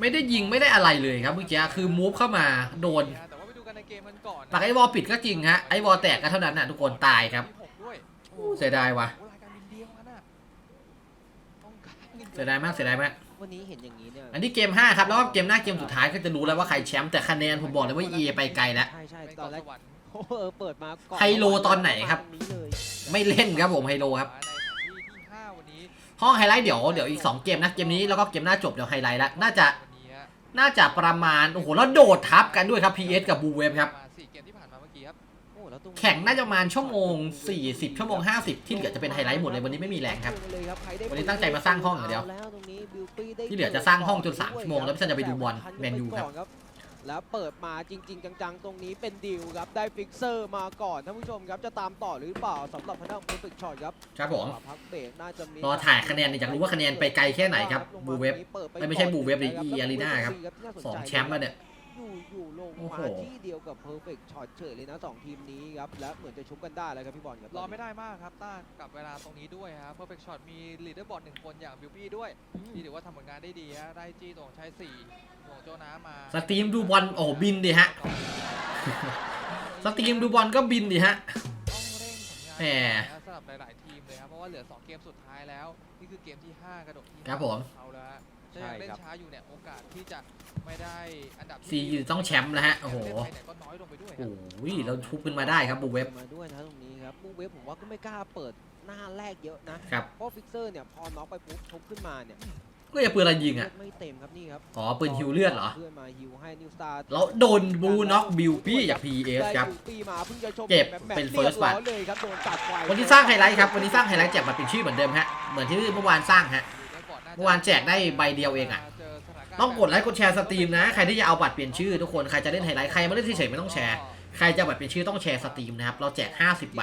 ไม่ได้ยิงไม่ได้อะไรเลยครับเมื่อกี้คือมูฟเข้ามาโดนแต่ว่าไปดูกันในเกมมันก่อนนะปากไอ้วอลปิดก็จริงฮะไอ้วอลแตกก็เท่านั้นน่ะทุกคนตายครับที่หกด้วยอู้เสียดายว่ะโอ้รายการบินเดียวกันน่ะต้องการงินเสียดายมากเสียดายมากวันนี้เห็นอย่างนี้เนี่ยอันนี้เกม 5 ครับ แล้วก็เกมหน้าเกมสุดท้ายก็จะรู้แล้วว่าใครแชมป์แต่คะแนนผมบอกเลยว่า EA ไปไกลแล้ว ใช่ใช่เป็นตตออนนแรแรกกวันโอ้โหเปิดมาก่อนไฮโลตอนไหนครับนี้เลยไม่เล่นครับผมไฮโลครับในแผนที่ที่ห้าวันนี้ห้องไฮไลท์เดี๋ยวเดี๋ยวอีก 2 เกมนะ เกมนี้แล้วก็เกมหน้าจบเดี๋ยวไฮไลท์ละน่าจะวั นนี้ฮะน่าจะประมาณ โอ้โห แล้วโดดทับกันด้วยครับ PS กับบูเวฟครับมาสี่เกมที่ผ่านมาเมื่อกี้ครับโอ้แล้วตรงแข่งน่าจะประมาณชั่วโมง 40 ชั่วโมง 50 ที่เหลือจะเป็นไฮไลท์หมดเลย วันนี้ไม่มีแรงครับเลยครับใครได้วันนี้ตั้งใจมาสร้างห้องอย่างเดียวแล้วตรงนี้ Beauty ได้ที่เหลือจะสร้างห้องจน 3 ชั่วโมง แล้วพี่ซันจะไปดูบอลแมนยูครับ แล้วเปิดมาจริง ๆ จังๆ ตรงนี้เป็นดิวครับ ได้ฟิกเซอร์มาก่อนท่านผู้ชมครับ จะตามต่อหรือเปล่าสำหรับทางด้านของฟิกช็อตครับครับผมพักเบรกน่าจะมีรอถ่ายคะแนนอยากรู้ว่าคะแนนไปไกลแค่ไหนครับบูเวฟไม่ใช่บูเวฟหรือ E Arena ครับสองแชมป์แล้วเนี่ยอยู่อยู่ลงโอ้โหมาที่เดียวกับ Perfect Shot เฉยเลยนะสองทีมนี้ครับ และเหมือนจะชุบกันได้แล้วครับพี่บอลครับรอไม่ได้มากครับต้ากับเวลาตรงนี้ด้วยฮะ perfect shot มี leader board หนึ่งคนอย่างบิวปี้ด้วยที่ถือว่าทำผลงานได้ดีฮะได้จี้ตรงใช้สี่ ตรงโจน้ามาสตรีมดูบอลโอ้โหบินดิฮะ สตรีมดูบอลก็บินดิฮะต้องเร่งผลงานแหมนะสำหรับหลาย ๆ ทีมเลยครับเพราะว่าเหลือ 2 เกมสุดท้ายแล้ว นี่คือเกมที่ 5 กระโดดที่ครับผมเขาแล้วฮะถ้ายังเล่นช้าอยู่เนี่ยโอกาสที่จะไม่ได้อันดับซีต้องแชมป์แล้วฮะ โอ้โหเล่นไปเนี่ยก็น้อยลงไปด้วยคโอ้รับโหเราทุบขึ้นมาได้ครับบูเวฟมาด้วยนะตรงนี้ครับบูเวฟผมว่าก็ไม่กล้าเปิดหน้าแรกเยอะนะครับเพราะฟิกเซอร์เนี่ยพอน็อกไปปุ๊บชุบขึ้นมาเนี่ย ก็อย่าปืนอะไรยิงเลือะอดไม่เต็มครับนี่ครับอ๋อปืนฮิวเลือดเหรอ เพื่อนมาฮิวให้นิวสตาร์แล้วโดนบูน็อกบิวปี้จาก PS ครับปีมาเพิ่งจะชมเก็บแบบแบบเป็นรียบ first ร้อย blood เลยครับโดนตัดไฟวันที่สร้างไฮไลท์ครับ วันนี้สร้างไฮไลท์แจกบัตรเป็นชื่อเหมือนเดิมฮะ เหมือนที่เมื่อวานสร้างฮะ เมื่อวานแจกได้ใบเดียวเองอะต้องกดไลค์กดแชร์สตรีมนะ ใครที่จะเอาบัตรเปลี่ยนชื่อทุกคน ใครจะเล่นไฮไลท์ ใครมาเล่นเฉยๆไม่ต้องแชร์ ใครจะบัตรเปลี่ยนชื่อต้องแชร์สตรีมนะครับ เราแจก 50 ใบ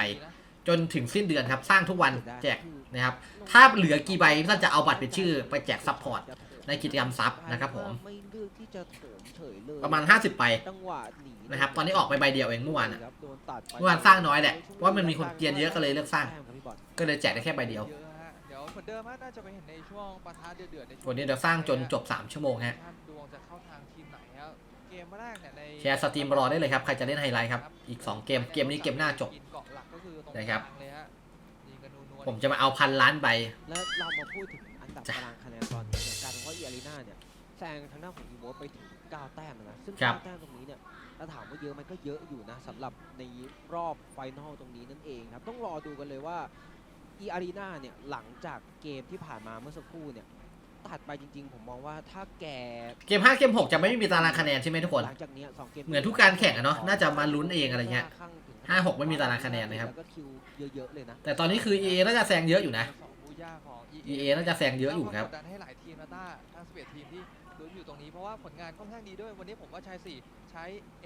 จนถึงสิ้นเดือนครับ สร้างทุกวันแจก นะครับ ถ้าเหลือกี่ใบท่านจะเอาบัตรเป็นชื่อไปแจกซัพพอร์ตในกิจกรรมซับนะครับผม ประมาณ 50ใบนะครับ ตอนนี้ออกไปใบเดียวเองเมื่อวานอะครับโดนตัดไปเมื่อวานสร้างน้อยแหละเพราะว่ามันมีคนเกียนเยอะก็เลยเลือกสร้าง ก็เลยแจกได้แค่ใบเดียวเยอะฮะเดี๋ยวเหมือนเดิมฮะน่าจะไปเห็นในช่วงปะทะเดือดๆในช่วงวันนี้เดี๋ยวสร้างจนจบ 3 ชั่วโมงฮะดวงจะเข้าทางทีมไหนครับเกมแรกเนี่ยในแชร์สตรีมรอได้เลยครับ ใครจะเล่นไฮไลท์ครับ อีก 2 เกม เกมนี้เกมหน้าจบนะครับ ผมจะมาเอาพันล้านใบ แล้วเรามาพูดถึงอันดับจ้ะตารางคะแนนตอนนี้เนี่ยกลารเป็นว่าอีอารีนาเนี่ยแซงทางด้านของอีโวไปถึง 9 แต้มแล้วนะซึ่งครับ 9แต้มตรงนี้เนี่ยถ้าถามว่าเยอะมันก็เยอะอยู่นะสำหรับในรอบไฟนอลตรงนี้นั่นเองครับ ต้องรอดูกันเลยว่าอีอารีนาเนี่ยหลังจากเกมที่ผ่านมาเมื่อสักครู่เนี่ย ตัดไปจริง ๆ ผมมองว่าถ้าแกเกม5เกม6จะไม่มีตารางคะแนนใช่ไหมทุกคน หลังจากเนี้ยสองเกมเหมือนทุกการแข่งอะเนาะน่าจะมาลุ้นเองอะไรเงี้ยข้างถึงห้าหกไม่มีตารางคะแนนนะครับ แล้วก็คิวเยอะๆเลยนะแต่ตอนนี้คือ EA น่าจะแซงเยอะอยู่นะ สองบูย่าของ EA น่าจะแซงเยอะอยู่ครับ กดดันให้หลายทีมนะต้าทั้ง11ทีมที่ลุ้นอยู่ตรงนี้ เพราะว่าผลงานค่อนข้างดีด้วย วันนี้ผมว่าชายสี่ใช้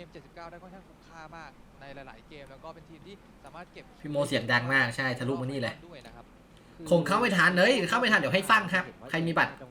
M79 ได้ค่อนข้างคุ้มค่ามากในหลาย ๆ เกม แล้วก็เป็นทีมที่สามารถเก็บพี่โมเสียงดังมากใช่ทะลุมานี่เลย ด้วยนะครับ คงเข้าไม่ทันเลยเข้าไม่ทันเดี๋ยวให้สร้างครับใครมีบัตร จัง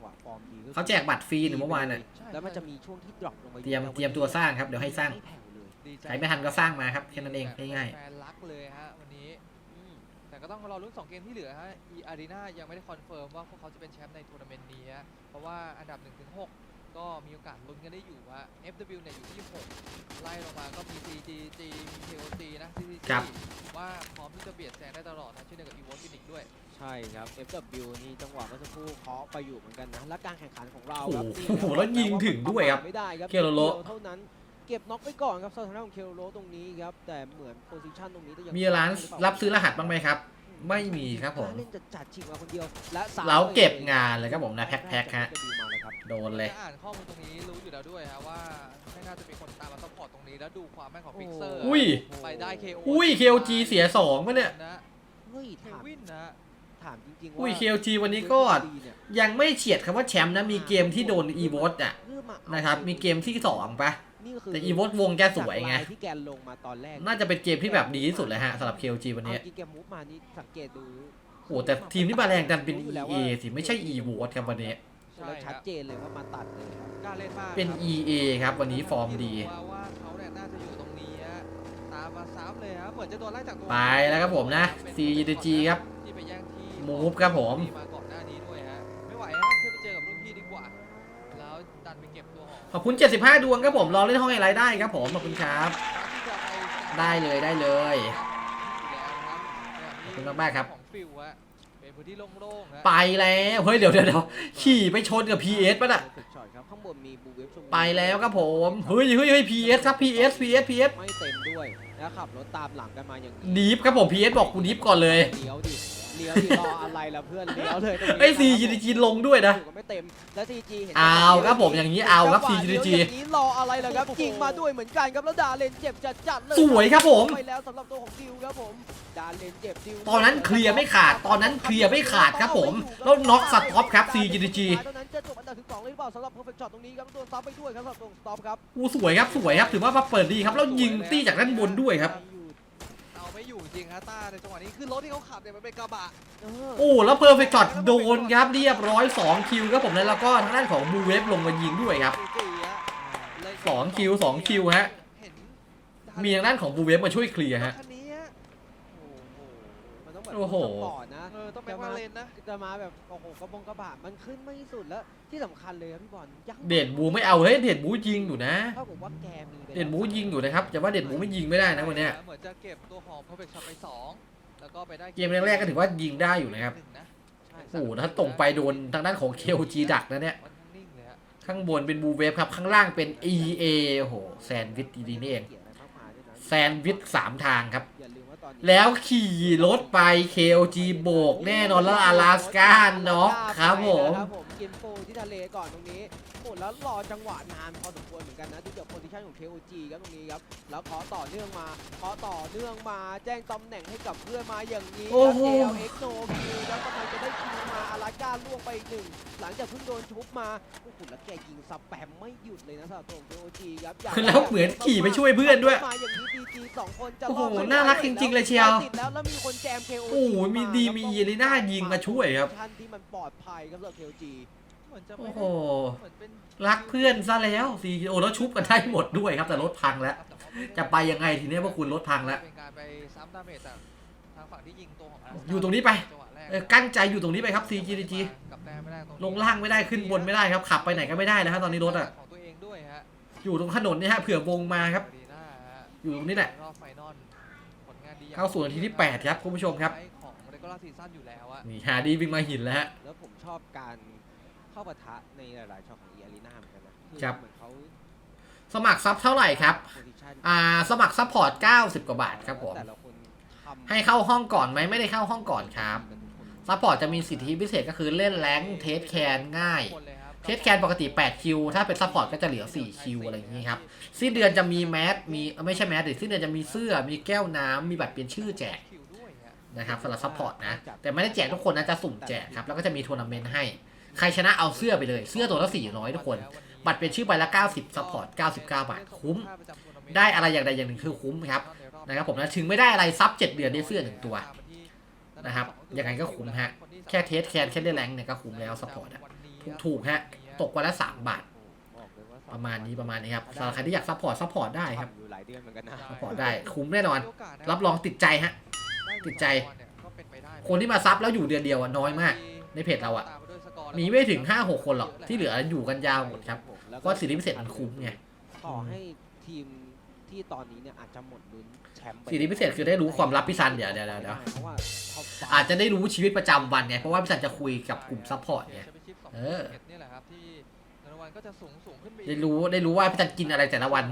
หวะฟอร์มดี เขาแจกบัตรฟรีหนึ่งเมื่อวานน่ะ แล้วมันจะมีช่วงที่ดรอปลงไปเตรียมเตรียมตัวสร้างครับเดี๋ยวให้สร้างไม่แผ่วเลยดีใจใครไม่ทันก็สร้างมาครับแค่นั้นเองง่ายแฟนรักเลยฮะวันนี้อืมแต่ก็ต้องรอลุ้น2เกมที่เหลือฮะ E Arena ยังไม่ได้คอนเฟิร์มว่าพวกเขาจะเป็นแชมป์ในทัวร์นาเมนต์นี้ฮะเพราะว่าอันดับ1-6ก็มีโอกาสลุ้นกันได้อยู่ว่า FW เนี่ยอยู่ที่ 6 ไล่ลงมาก็มี CGG มี KOC นะ CGG ครับว่าพร้อมที่จะเบียดแซงได้ตลอดนะเช่นเดียวกับ EVOS Phoenix ด้วย ใช่ครับ FW นี่จังหวะเมื่อสักครู่เคาะไปอยู่เหมือนกันนะและการแข่งขันของเราโอ้โหครับนี่โอ้โหแล้วยิงถึงด้วยครับไม่ได้ครับเคโรโล ดียวเท่านั้นเก็บน็อกไปก่อนครับสถานะของเคโรโลตรงนี้ครับแต่เหมือนโพซิชันตรงนี้จะยังๆมีร้านรับซื้อรหัสบ้างไหมครับ ไม่มีครับผม เล่นจัดจัดชิงมาคนเดียวและสมเราเก็บงานเลยครับผมนะแพ็คๆฮะจะดีมาเลยครับ โดนเลย จะอ่านข้อมูลตรงนี้รู้อยู่แล้วด้วยฮะว่าไม่น่าจะมีคนตามมาซัพพอร์ตตรงนี้แล้วดูความแม่นของฟิกเซอร์อุ้ย ไปได้ KO อุ้ย KOG เสีย2ปะเนี่ย นะเฮ้ยเคถามวินนะ ถามจริงๆว่าอุ้ย KOG วันนี้ก็ดีเนี่ยยังไม่เฉียดคำว่าแชมป์นะ มีเกมที่โดน e v o t อะเพื่อมาเอานะครับ มีเกมที่2ปะนี่ก็คือแต่ e v o t วงแกสวยไงจากลาที่แกนลงมาตอนแรกน่าจะเป็นเกมที่แบบดีที่สุดเลยฮะสำหรับ KOG วันนี้เอาจริงแกมูฟมานี่สังเกตดูโอ้แต่ทีมที่มาแรงดันเป็น EA สิไม่ใช่ e v o t ครับวันนี้เราชัดเจนเลยว่ามาตัดเลยครับกล้าเล่นมากเป็นครับ EA ครับวันนี้ฟอร์มดีว่าว่าเขาเนี่ยน่าจะอยู่ตรงนี้ฮะตามมาซ้ำเลยฮะเหมือนจะโดนไล่จากตัวไปแล้วครับผมนะ CGG ครับที่ไปแย่ง ที่ Move ครับผมที่มาก่อนหน้านี้ด้วยฮะ ไม่ไหวฮะขึ้นไปเจอกับรุ่นพี่ดีกว่า แล้วดันไปเก็บตัวของขอบคุณ 75 ดวงครับผม รอเล่นห้องไฮไลท์ได้ครับผม ขอบคุณครับที่จะไปได้เลยได้เลยอยู่แล้วนะครับขอบคุณมากๆครับ ของฟิวอะเป็นพื้นที่โล่งๆนะไปแล้ว เฮ้ย เดี๋ยวเดี๋ยวเดี๋ยวขี่ไปชนกับ PS ป่ะน่ะ Perfect Shot ครับข้างบนมีบูเวฟชมไปแล้วครับผม เฮ้ยเฮ้ยเฮ้ย PS ครับ PS PS PS ไม่เต็มด้วยแล้วขับรถตามหลังกันมาอย่างนี้ดีฟครับผม PS บอกกูดีฟก่อนเลยเลี้ยวดิ เลี้ยวดิรออะไรล่ะเพื่อนเลี้ยวเลยตรงนี้เฮ้ยนะครับ CGG ลงด้วยนะอยู่ก็ไม่เต็มแล้ว CG เห็นเอาครับผมอย่างนี้เอาครับจังหวะ CGG เลี้ยวอย่างนี้รออะไรล่ะครับยิงมาด้วยเหมือนกันครับแล้วดาเลนเจ็บจัดจัดๆเลยสวยครับผมไปแล้วสำหรับตัวของดิวครับผมดาเลนเจ็บดิวตอนนั้นเคลียร์ไม่ขาดตอนนั้นเคลียร์ไม่ขาดครับผมแล้วน็อกสต็อปครับ CGG ตอนนั้นจะจบอันดับที่สองเลยหรือเปล่าสำหรับ perfect shot ตรงนี้ครับโดนซับไปด้วยครับสำหรับตัวสต็อปครับอู้สวยครับสวยครับถือว่ามาเปิดดีครับแล้วยิงตี้จากด้านบนด้วยครับ เอาไม่อยู่จริงฮะต้าในจังหวะนี้คือรถที่เขาขับเนี่ยมันเป็นกระบะเออ โอ้แล้วเพอร์เฟกต์ช็อตโดนครับเรียบร้อย 2 คิวครับผมแล้วก็ทางด้านของบูเวฟลงมายิงด้วยครับสี่ๆฮะเลยสองคิวสองคิวฮะเห็นมีทางด้านของบูเวฟมาช่วยเคลียร์ฮะคันนี้ฮะมันต้องแบบโอ้โหสปอร์ต นะเออต้องเป็นมาเลนนะ จะมาแบบโอ้โหกระบงกระบะมันขึ้นไม่สุดแล้วที่สำคัญเลยครับพี่บอลยังเด่นบูไม่เอาเฮ้ยเด่นบูยิงอยู่นะ เท่ากับว่าแกมีไปแล้วเด่นบูยิงอยู่นะครับแต่ว่าเด่นบูไม่ยิงไม่ได้นะวันเนี้ยเหมือนจะเก็บตัวของ perfect shot ไปสองแล้วก็ไปได้เกมแรกๆก็ถือว่ายิงได้อยู่นะครับหงนะใช่โอ้โหถ้าตรงไปโดนทางด้านของ KOG ดักนะเนี่ยมันทั้งนิ่งเลยฮะข้างบนเป็นบูเวฟครับข้างล่างเป็น EA โอ้โหแซนด์วิชดีๆนี่เองกี่ยวอะไรมากมายด้วยนะแซนด์วิชสามทางครับอย่าลืมว่าตอนนี้ แล้วขี่รถไป KOG โบกแน่นอนแล้วอลาสก้าน็อกครับผม กินปูที่ทะเลก่อนตรงนี้โอ้แล้วรอจังหวะนานพอสมควรเหมือนกันนะดูจากโพซิชันของ KOG ครับตรงนี้ครับแล้วขอต่อเนื่องมาขอต่อเนื่องมาแจ้งตำแหน่งให้กับเพื่อนมาอย่างนี้โอ้โหครับ JLX no kill แล้วกำลังจะได้คิวมาอาราก้าล่วงไปอีกหนึ่งหลังจากเพิ่งโดนชุบมาโอ้โหแล้วแกยิงสแปมไม่หยุดเลยนะสำหรับตัวของ KOG ครับอยากแล้วเหมือนขี่ไปช่วยเพื่อนด้วยมาอย่างนี้ DG สองคนจะโอ้โหรดไม่น่ารักจริงๆเลยเชียวติดแล้วแล้วมีคนแจม KOG โอ้โหมีดีมีเยลิน่ายิงมาช่วยครับท่านที่มันปลอดภัยครับสำหรับ KOG เหมือนจะโอ้ไม่โหได้เหมือนเป็นรักเพื่อนซะแล้วซีโอแล้วชุบกันได้หมดด้วยครับแต่รถพังแล้วจะไปยังไงทีเนี้ยพวกคุณรถพังแล้ว เป็นการไปซ้ำดาเมจจากทางฝั่งที่ยิงตัวของ Alaska อยู่ตรงนี้ไป จังหวะแรกเออกั้นใจอยู่ตรงนี้ไปครับ CGG กลับแต้มไม่ได้ตรงนี้ลงล่างไม่ได้ขึ้นบนไม่ได้ครับขับไปไหนก็ไม่ได้แล้วฮะตอนนี้รถอะของตัวเองด้วยฮะอยู่ตรงถนนเนี่ยฮะเผื่อวงมาครับ ดีน่าฮะอยู่ตรงนี้แหละ รอบไฟนอลผลงานดีอย่งเข้าสู่นาทีที่แปดครับคุณผู้ชมครับ ของเรกูล่าซีซั่นอยู่แล้วอะนี่หาดีวิ่งมาหินแล้วฮะ แล้วผมชอบการ เข้าปะทะในหลายๆช็อตของเออารีนาเหมือนกันนะอครับ เหมือนเขาสมัครซับเท่าไหร่ครับ โพซิชันอ่า สมัครซัพพอร์ต 90 กว่าบาทครับผม แต่ละคนทำให้เข้าห้องก่อนไหมไม่ได้เข้าห้องก่อนครับกันทุกคนซัพพอร์ตจะมีสิทธิพิเศษก็คือเล่นแรงค์เทสแคนง่าย คนเลยครับ เทสแคนปกติ 8 คิว ถ้าเป็นซัพพอร์ตก็จะเหลือ 4 คิว อะไรอย่างนี้ครับ สิ้นเดือนจะมีแมส มีเอ้าไม่ใช่แมสดิสิ้นเดือนจะมีเสื้อ มีแก้วน้ำ มีบัตรเปลี่ยนชื่อแจกคิวด้วยฮะนะครับสำหรับซัพพอร์ตนะ แต่ไม่ได้แจกทุกคนนะ จะสุ่มแจกครับ แล้วก็จะมีทัวร์นาเมนต์ให้ ใครชนะเอาเสื้อไปเลย เสื้อตัวละ400 ทุกคน บัตรเปลี่ยนชื่อใบละ 90ซัพพอร์ต 99 บาท คุ้ม ได้อะไรอย่างใดอย่างหนึ่งคือคุ้มครับ นะครับผมนะ ถึงไม่ได้อะไรซับ 7 เดือนได้เสื้อหนึ่งตัว นะครับ ยังไงก็คุ้มฮะ แค่เทสแคนแค่ได้แรงเนี่ยก็คุ้มแล้วซัพพอร์ตอะถูกๆฮะ ตกวันละ 3 บาทบอกเลยว่าประมาณนี้ประมาณนี้ครับสำหรับใครที่อยากซัพพอร์ตซัพพอร์ตได้ครับซัพพอร์ตได้คุ้มแน่นอน รับรองติดใจฮะติดใจ คนที่มาซับแล้วอยู่เดือนเดียวอะน้อยมาก ในเพจเราอะ มีไม่ถึง 5-6 คนหรอก ที่เหลืออยู่กันยาวหมดครับแล้วก็สิทธิพิเศษมันคุ้มไงต่อให้ทีมที่ตอนนี้เนี่ยอาจจะหมดลุ้นแชมป์ไปสิทธิพิเศษคือได้รู้ความลับพี่ซันเดี๋ยวเดี๋ยวเดี๋ยวเดี๋ยวเพราะว่าท็อปไฟว์อาจจะได้รู้ชีวิตประจำวันไงเพราะว่าพี่ซันจะคุยกับกลุ่มซัพพอร์ตไงเออนี่แหละครับที่เงินรางวัลก็จะสูงสูงขึ้นไปอีกได้รู้ได้รู้ว่าพี่ซันกินอะไรแต่ละวัน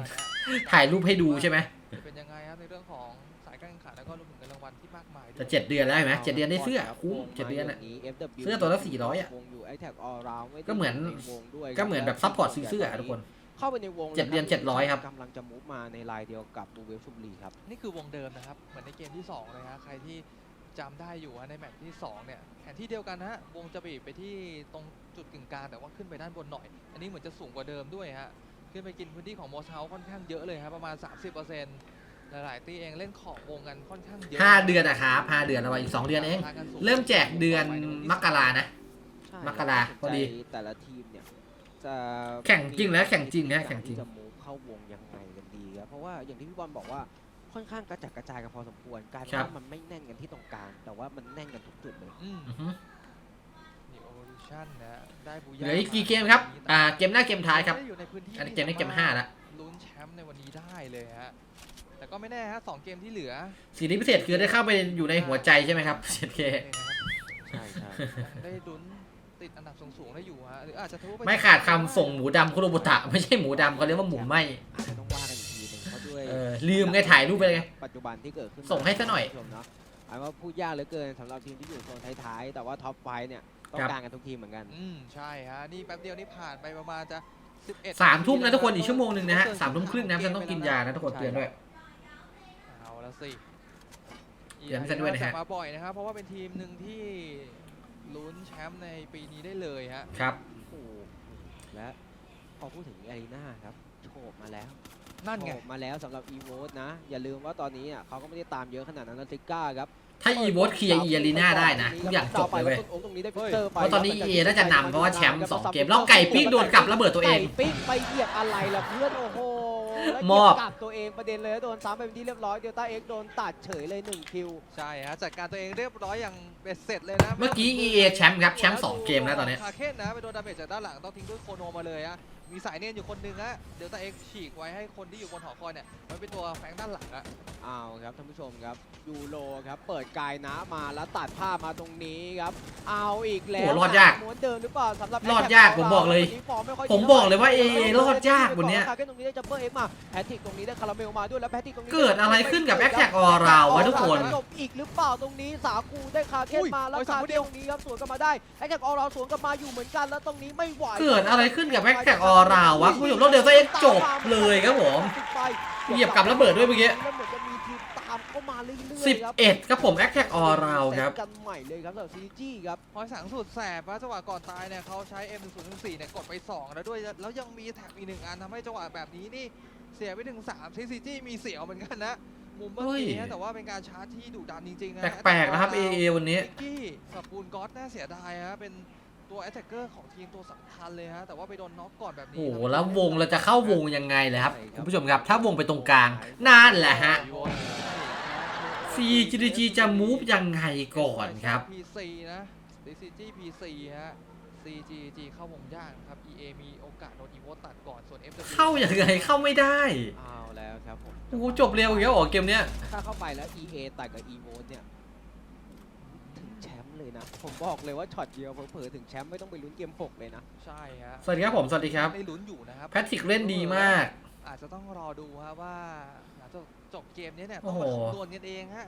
ถ่ายรูปให้ดูใช่ไหมจะเป็นยังไงครับในเรื่องของสาย การแข่งขันแล้วก็รวมถึงเงินรางวัลที่มากมายด้วย จะเจ็ดเดือนแล้วเห็นไหมเจ็ดเดือนได้เสื้อคุ้มเจ็ดเดือนอะย่าง FW เสื้อตัวละ400อะ วงอยู่ iTag All Round ไได้ก็เหมือนในวงด้วยก็เหมือนแบบซัพพอร์ตซื้อเสื้ออะทุกคน เข้าไปในวงเจ็ดเดือนแล้ว700ครับ กำลังจะมูฟมาในลายเดียวกับบูเวฟชุมรีครับ นี่คือวงเดิมนะครับ เหมือนในเกมที่ 2 เลยฮะ ใครที่จำได้อยู่ฮะในแมตช์ที่ 2 เนี่ยแผนที่เดียวกันนะฮะ วงจะบีบไปที่ตรงจุดกึ่งกลางแต่ว่าขึ้นไปด้านบนหน่อย อันนี้เหมือนจะสูงกว่าเดิมด้วยฮะ ขึ้นไปกินพื้นที่ของโมเทาค่อนข้างเยอะเลยครับประมาณ 30% หลายๆตีเองเล่นขอบวงกันค่อนข้างเยอะห้าเดือนนะครับห้าเดือนแล้วอีกสองเดือนเอง เริ่มแจกเดือนมกรานะ ใช่มกราพอดีใจแต่ละทีมเนี่ยจะแข่งจริงแล้วแข่งจริงนะแข่งจริง จะมูฟเข้าวงยังไงกันดีครับเพราะว่าอย่างที่พี่บอลบอกว่าค่อนข้างกระจัดกระจายกันพอสมควรกลารครับว่ามันไม่แน่นกันที่ตรงกลางแต่ว่ามันแน่นกันทุกจุดเลย อืมอือฮึนี่ Evolution ชั่นนะได้บูเหลืออีกกี่เกมครับ อ่า เกมหน้าเกมท้ายครับไม่ได้อยู่ในพื้นที่อันนี้เกมนี้เกมห้าละ ลุ้นแชมป์ในวันนี้ได้เลยฮะ แต่ก็ไม่แน่ฮะสองเกมที่เหลือสิ่งที่พิเศษคือได้เข้าไปอยู่ในหัวใจใช่ไหมครับเชนเคใช่ใช่ได้ลุ้นติดอันดับสูงๆได้อยู่ฮะหรืออาจจะทะลุปไม่ขาดคำส่งหมูดำคุโรบุตะ ไม่ใช่หมูดำเขาเรียกว่าหมูไหมอาจจะต้องว่ากันอีกทีหนึงเพราะด้วย เออลืมไงถ่ายรูปไปเลยไง ปัจจุบันที่เกิดขึ้นส่งให้ซะหน่อยคุณผู้ชมเนาะอันว่าพูดยากเหลือเกินสำหรับทีมที่อยู่โซนท้ายๆ แต่ว่าท็อปไฟว์เนี่ยต้องครับ การกันทุกทีมเหมือนกัน อืมใช่ฮะนี่แป๊บเดียวนี่ผ่านไปประมาณจะ11สามทุ่มนะทุกคนอีกเชั่วโมงหนึ่งนะฮะเกิสามทุ่มครึ่งนะฉันต้องกินยานะทุกคนเตือนด้วย เอาละสิเดี๋ยวให้ฉันด้วยนะฮะกลับมาบ่อยนะครับ เพราะว่าเป็นทีมหนึ่งที่ลุ้นแชมป์ในปีนี้ได้เลยฮะ ครับ โอ้โหและพอพูดถึงอารีนาครับโฉบมาแล้วนั่นไง โฉบมาแล้วสำหรับ e v o t นะ อย่าลืมว่าตอนนี้อะเขาก็ไม่ได้ตามเยอะขนาดนั้นนะติก้าครับถ้าอีโวตเคลียร์อีอารีนาได้นะ ทุกอย่างจบเลยเว้ย ตรงนี้ได้ฟิกเตอร์ไปเพราะตอนนี้ EA น่าจะนำเพราะว่าแชมป์สองเกมแล้วไก่ปิ้งโดนกลับระเบิดตัวเอง ไก่ปิ้งไปเหยียบอะไรล่ะเพื่อนโอ้โห แล้วมอบเหยียกลับตัวเองประเด็นเลยโดนซ้ำไปเป็นที่เรียบร้อยเดลต้าเอ็กโดนตัดเฉยเลยหนึ่งคิว ใช่ฮะจัดการตัวเองเรียบร้อยอย่างเบ็ดเสร็จเลยนะเมื่อกี้ EA แชมป์ครับแชมป์สองเกมแล้วตอนนี้คาเคนนะไปโดนดาเมจจากด้านหลังต้องทิ้งด้วยโคโนมาเลยฮะ มีสายเนียนอยู่คนหนึงฮะเดลต้าเอ็กฉีกไว้ให้คนที่อยู่บนหอคอยเนี่ยไว้เป็นตัวแฝงด้านหลังอะเอาครับท่านผู้ชมครับยูโรครับเปิดกายน้ำมาแล้วตัดภาพมาตรงนี้ครับ เอาอีกแล้วโอ้รอดยากม้วนเดิมหรือเปล่าสำหรับรอดยากผมบอกเลยวันนี้ฟอร์ไค่ยดีผมบอกเลยว่า AA รอดยากวันเนี้ยคาเคนตรงนี้ได้จัมเปอร์เอ็กมาแพทริกตรงนี้ได้คาราเมลมาด้วยแล้วแพทริกตรงนี้เกิดอะไรขึ้นกับแอคแท็กออราวะทุกคนจบอีกหรือเปล่าตรงนี้สาคูได้คาเคนมาแล้วคาเคนตรงนี้ครับสวนกลับมาได้แอคแท็กออราวสวนกลับมาอยู่เหมือนกันแล้วตรงนี้ไม่ไหวเกิดอะไรขึ้นกับแอคแท็กออราวะคุณผู้ชมรถเดลต้าเอ็กจบเลยครับผมเหยียบกับระเบิดด้วยเมื่อกี้แล้วเหมือนจะมีทีมตามเข้ามาเรื่อยๆสิบครับเอ็ดครับผมแอคแท็กออราวครับกันใหม่เลยครับสำหรับซีจีครับพอยสังสุดแสบว่าจังหวะก่อนตายเนี่ยเขาใช้ M1014 เนี่ยกดไป 2 แล้วด้วยแล้วยังมีแท็บอีกหนึ่งอันทำให้จังหวะแบบนี้นี่เสียไปถึง3ซีซีจีมีเสียวเหมือนกันนะมุมเมื่อกี้เฮ้ฮะยแต่ว่าเป็นการชาร์จที่ดุดันจริงๆนะแปลกๆนะครับ AA วันนี้นิกกี้กับปูนก๊อตน่าเสียดายฮะเป็น ตัวแอตแทกเกอร์ของทีมตัวสำคัญเลยฮะแต่ว่าไปโดนน็อกก่อนแบบนี้โอ้โหทำให้แล้ววงเราจะเข้าวงยังไงเลยครับคุณผู้ชมครับ ถ้าวงไปตรงกลางนั่นแหละฮะ CGG จะมูฟยังไงก่อนครับ PC นะ CGG PC ฮะ CGG เข้าวงยากครับ EA มีโอกาสโดนอีโวตัดก่อนส่วน FW เข้ายังไงเข้าไม่ได้เอาแล้วครับผมโอ้โหจบเร็วอย่างเงี้ยเหรอเกมเนี้ย ถ้าเข้าไปแล้ว EA ตัดกับ e v o t เนี่ยถึงแชมป์ เลยนะ ผมบอกเลยว่าช็อตเดียวเผลอๆถึงแชมป์ไม่ต้องไปลุ้นเกม6เลยนะ ใช่ฮะสวัสดีครับผมสวัสดีครับได้ลุ้นอยู่นะครับ แพทริกเล่นดีมาก อาจจะต้องรอดูฮะว่าหลังจากจบเกมนี้เนี่ยโอ้ต้องโหมาคำนวณกันเองฮะ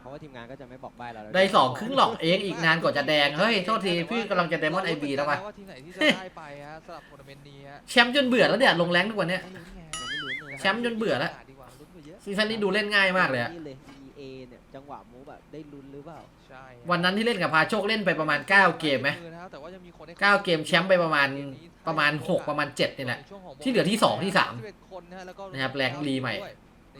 เพราะว่าทีมงานก็จะไม่บอกใบเราแล้วได้สองครึ่งหลอกเองอีกนานกว่าจะแดง เฮ้ย โทษที พี่กำลังจะเดมอนไอบีแล้วว่ะ ว่าทีมไหนที่จะได้ไปฮะสำหรับทัวร์นาเมนต์นี้ฮะแชมป์จนเบื่อแล้วเนี่ย ลงแรงทุกวันเนี้ยไม่ลุ้นไงยังไม่ลุ้นเลยแชมป์จนเบื่อแล้ว ดีกว่าลุ้นกว่าเยอะซีซั่นนี้ดูเล่นง่ายมากเลยอะนี่เลย EA เนี่ยจังหวะมูฟแบบได้ลุ้นหรือเปล่าใช่ฮะวันนั้นที่เล่นกับพาโชคเล่นไปประมาณ 9 เกมไหมนะครับแต่ว่ายังมีคนได้เก้าเกมแชมป์ไปประมาณประมาณ 6 ประมาณ7นี่แหละ ที่เหลือที่สองที่สาม11คนนะฮะแล้วก็นะครับแรงรีใหม่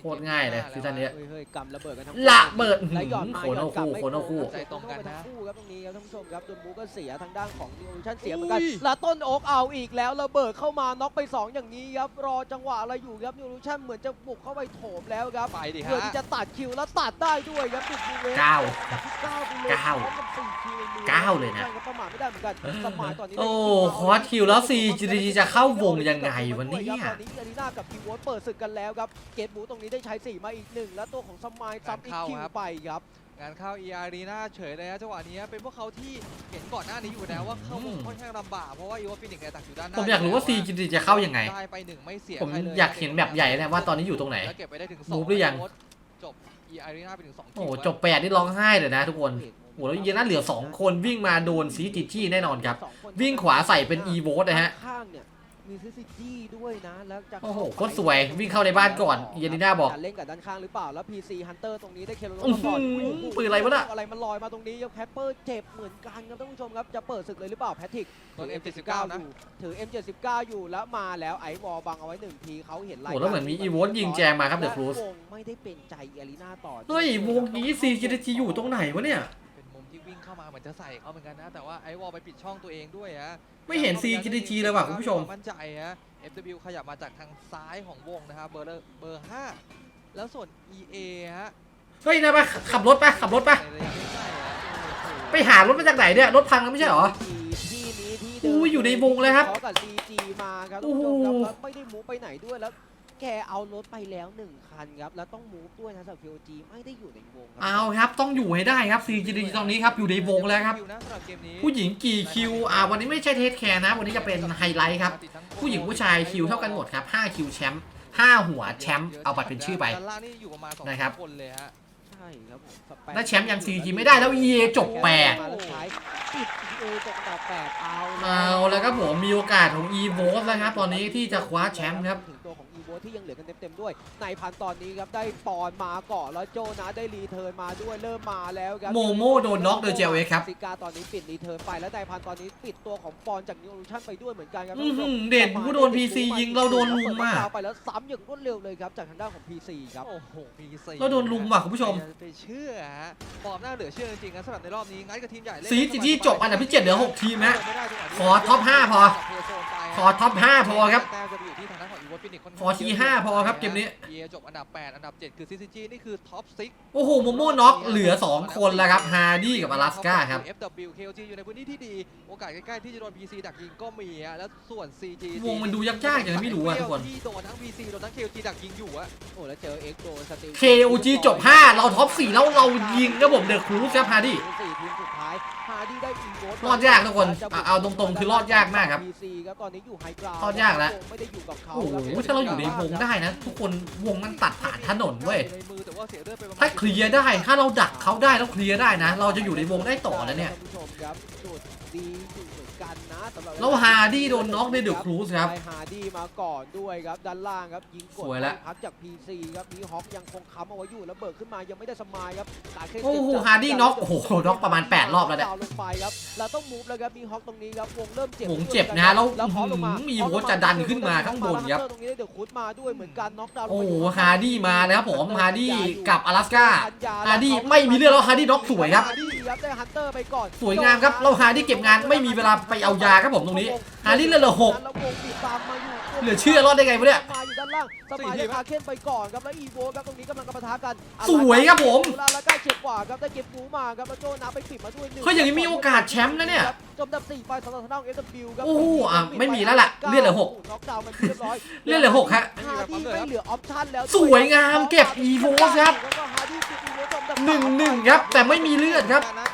โคตรง่ายเลยซีซั่นเนี้ย เฮ้ยเฮ้ยกำระเบิดกันทั้งละเบิดและหย่อนมาโคโนหย่อนกลับคู่ไม่โคโนคู่ ใจตรงกันนะทั้งคู่ครับตรงนี้ครับท่านผู้ชมครับโดนบูก็เสียทางด้านของนิวชั่นเสียเหมือนกันแล้วต้นโอ๊กเอาอีกแล้วระเบิดเข้ามาน็อกไป2อย่างนี้ครับรอจังหวะอะไรอยู่ครับนิวชั่นเหมือนจะบุกเข้าไปโถมแล้วครับไปดิเพื่อฮะที่จะตัดคิวแล้วตัดได้ด้วยครับติดบูเวส เก้าจากที่เก้าไปเลยเก้าพร้อมกับสี่คิวในมือเก้าเลยนะใช่ครับประมาทไม่ได้เหมือนกันสมัยตอนนี้โอ้คอร์สคิวแล้ว CGG จะเข้าวงยังไงวันนี้ครับตอนนี้อารีนากับคิวโวตเปิดศึกกันแล้วครับ เกตบูตรงนี้ได้ใช้สี่มาอีกหนึ่งแล้วตัวของสมัยซับอีกคิวไปครับงานเข้า e r รีนาเฉยเลยฮะจังหวะนี้เป็นพวกเขาที่เห็นก่อนหน้านี้อยู่แล้วว่าเข้าวงค่อนข้างลำบากเพราะว่าอีวอฟินิกเนี่ยตักอยู่ด้านหน้าผมอยากรู้ว่า CGG จะเข้ายังไงได้ไปหนึ่งไม่เสียผมใครเลยอยากเห็นแบบใหญ่นะว่าตอนนี้อยู่ตรงไหนแล้วเก็บไปได้ถึงสมูองฟหรือยังจบ e r รีนาไปถึงสองโอ้โหคิวจบแปดนี่ร้องไห้เลยนะทุกคนโอ้โหแล้วเยน่าเหลือ2คนวิ่งมาโดนซีจิจี้แน่นอนครับ วิ่งขวาใส่เป็น e v o t นะฮะข้างๆเนี่ย มีซิซิจี้ด้วยนะ แล้วจะโอ้โหโคตรสวยวิ่งเข้าในบ้านก่อนเยนิน่าบอกรเล่นกับด้านข้างหรือเปล่า แล้ว PC Hunter ตรงนี้ได้เคโรโลอื้อหือก่อนปืนอะไรวะน่ะ อะไรมันลอยมาตรงนี้ครับแคปเปอร์เจ็บเหมือนกันครับท่านผู้ชมครับ จะเปิดศึกเลยหรือเปล่าแพทริกโดน M79 นะอยู่ถือ M79 อยู่แล้วมาแล้วไอวอลบังเอาไว้หนึ่งทีเขาเห็นไล่โอ้โหแล้วเหมือนมี e v o t ยิงแจมมาครับเดอะครูสและวงไม่ได้เป็นใจเอลิน่าต่อเฮ้ยวงนี้ CGG อยู่ตรงไหนวะเนี่ยเป็นมุม ที่วิ่งเข้ามาเหมือนจะใส่เขาเหมือนกันนะ แต่ว่าไอ้วอลไปปิดช่องตัวเองด้วยฮะไม่เห็น CGG เลยว่ะคุณผู้ชม มั่นใจฮะ FW ขยับมาจากทางซ้ายของวงนะครับเบอร์เลอร์เบอร์5แล้วส่วน EA ฮะเฮ้ยนายไปขับรถไปขับรถไปในระยะใกล้ๆฮะไปหารถมาจากไหนเนี่ย รถพังแล้วไม่ใช่เหรอ ที่นี้ที่อุ้ยอยู่ในวงเลยครับเขากับ CG มาครับโอ้ทุกโหผู้ชมครับแล้วไม่ได้มูฟไปไหนด้วยแล้ว แกเอารถไปแล้วหนึ่งคันครับ แล้วต้องมูฟด้วยนะสำหรับ POG ไม่ได้อยู่ในวงครัเอาครับต้องอยู่ให้ได้ครับ CGD ตอนนี้ครับอยู่ในวงแล้วครับนะสำหรับเกมนี้ผู้หญิงกี่คิวอ่าวันนี้ไม่ใช่เทสแคร์นะ วันนี้จะเป็นไฮไลท์ครับ ผู้หญิงผู้ชายคิวเท่ากันหมดครับ5คิวแชมป์5หัวแชมป์เอาบัตรเป็นชื่อไปด้านล่างนี่อยู่ประมาณสองนะครับคนเลยฮะใช่ครับผมสแปดได้แชมป์ยัง CG ไม่ได้แล้ว EA จบแปดมาแล้วท้ายปิด EA จบอันดับแปดเอาเอาแล้วครับผมมีโอกาสของ EVO แล้วครับตอนนี้ที่จะคว้าแชมป์ครับถึงตั วของ EVO ที่ยังเหลือกันเต็มๆด้วย ในพันตอนนี้ครับได้ปอนมาก่อนแล้วโจนะได้รีเทิร์นมาด้วยเริ่มมาแล้วครับโมโม่โดนน็อกโดย JLX ครับซิกาตอนนี้ปิดรีเทิร์นไปแล้วนายพันตอนนี้ปิดตัวของปอนจากนิวชั่นไปด้วยเหมือนกันครับอื้อหือเด่นผู้โดน PC ยิงเราโดนลุมอะเปิดไปแล้วซ้ำอย่างรวดเร็วเลยครับจากทางด้านของ PC ครับโอ้โหพีซีเราโดนลุมว่ะคุณผู้ชมไปเชื่อฮะฟอร์มน่าเหลือเชื่อจริงๆนะสำหรับในรอบนี้งั้นกับทีมใหญ่เล่นซีจีจีจบอันดับที่7เหลือ 6 ทีมฮะไม่ได้จังหวะนี้ขอท็อป5พอจับเพย์โซนไปฮะขอท็อป5พอครับ ของอีวอตฟินิกค่อนขข้างอทีเยะห้าพอครับเกมนี้เอจบอันดับ 8 อันดับ 7 คือ CCG นี่คือท็อป6โอ้โหโมโม่น็อกเหลือ 2 คนแล้วครับฮาร์ดี้กับอลาสก้าครับ FW KOG อยู่ในพื้นที่ที่ดี โอกาสใกล้ๆที่จะโดน PC ดักยิงก็มีฮะแล้วส่วน CG วงมันดูยากๆอย่างนั้นไม่รู้อะทุกคนที่โดนทั้ง PC โดนทั้ง KOG ดักยิงอยู่อะโอ้แล้วเจอเอ็กโดสติล KOG จบ 5 เราท็อป4แล้วเรายิงครับผมเดอะครูซครับฮาร์ดี้สี่ทีมสุดท้ายฮาร์ดี้ได้อีโวรอดยากทุกคนเอาเอาตรงๆคือรอดยากมากครับพีซีครับตอนนี้อยู่ไฮกราวรอดยากแล้วไม่ได้อยู่กับเขาโอ้โหถ้าเราอยู่ในวงได้นะ ทุกคนวงมันตัดผ่านถนนเว้ยถ้าเคลียร์ได้ถ้าเราดักเขาได้แล้วเคลียร์ได้นะ เราจะอยู่ในวงได้ต่อแล้วเนี่ย ท่านผู้ชมครับจุดดีอยู่เหมือนกันนะสำหรับแล้วฮาร์ดี้โดนน็อกในเดอะครูซครับได้ฮาร์ดี้มาก่อนด้วยครับด้านล่างครับยิงกดสวยละพักจาก PC ครับมีฮอคยังคงค้ำเอาไว้อยู่แล้วเบิกขึ้นมายังไม่ได้สมายครับการเคลื่นโอ้โหจ็บฮาร์ดี้น็อกโอ้โหน็อกประมาณ 8 รอบแล้วเนี่ยดาวลงไปครับเราต้องมูฟแล้วครับมีฮอคตรงนี้ครับวงเริ่มเจ็บวงเจ็บนะแล้วแล้วฮอคลงมาอื้อหือมีโวตจะดันขึ้นมาข้างบนครับตรงนี้เดี๋ยวคุดมาด้วยเหมือนกันน็อกดาวน์ลงโอ้ไปโหยู่ฮาร์ดี้มาแล้วผมฮาร์ดี้กับอลาสก้าฮาร์ดี้ไม่มีเลือดแล้วฮาร์ดี้น็อกสวยครับ ฮาร์ดี้ครับได้ฮันเตอร์ไปก่อน สวยงามครับแล้วฮาร์ดี้เก็บงานไม่มีเวลาไปเอายาครับผมตรงนี้ฮาร์ดี้เลือดเหลือหกแล้ววงบีบตามมาอยู่ เหลือเชื่อรอดได้ไงวะเนี่ยมาอยู่ด้านล่างสมัยได้คาเคนไปก่อนครับแล้วอีโวครับตรงนี้กำลังกระปะทะกันสวยครับผมแล้วใกล้เฉียดกว่าครับได้เก็บกูมาครับแล้วโจนาไปปิดมาด้วยหนึ่งเฮ้ยอย่างนี้มีโอกาสแชมป์นะเนี่ยจมดับสี่ไปสำหรับทางด้านเอสบิครับโอ้โหอะไม่มีแล้วล่ะเลือดเหลือหกน็อกดาวน์มันเรียบร้อยเลือดเหลือหกฮะฮาร์ดี้ไม่เหลือออปชั่นแล้วสวยงามเก็บ EVO ครับแล้วก็ฮาร์ดี้เก็บ EVO จมดับหนึ่งหนึ่งครับแต่ไม่มีเลือดครับนะ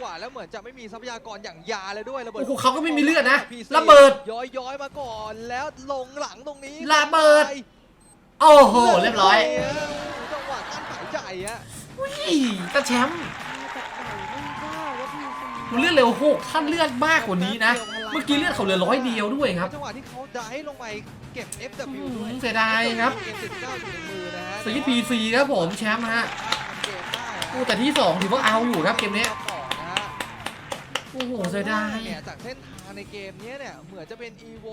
กับพื้นที่ที่ดีกว่าแล้วเหมือนจะไม่มีทรัพยากรอย่างยาเลยด้วยระเบิดโอ้โหเขาก็ไม่มีเลือดนะ PC ระเบิดย้อยย้อยๆมาก่อนแล้วลงหลังตรงนี้ระเบิด โอ้โหเรียบร้อยจังหวะกั้นหายใจฮะอุ้ยตาแชมป์จากไหนไม่ได้ครับพี่ซีมันเลือดเหลือหกท่านเลือดมากกว่านี้นะ เมื่อกี้เลือดเขาเหลือร้อยเดียวด้วยครับจังหวะที่เขาได้ลงไปเก็บ FW ด้วยอืมเสียดายครับเกม19อยู่ในมือนะฮะซีพีซีครับผมแชมป์ฮะเกมได้ฮะโอ้แต่ที่สองถือว่าเอาอยู่ครับเกมนี้ต่อนะฮะ โอ้โหเสียดาย เนี่ยจากเส้นทางในเกมเนี้ยเนี่ยเหมือนจะเป็น EVO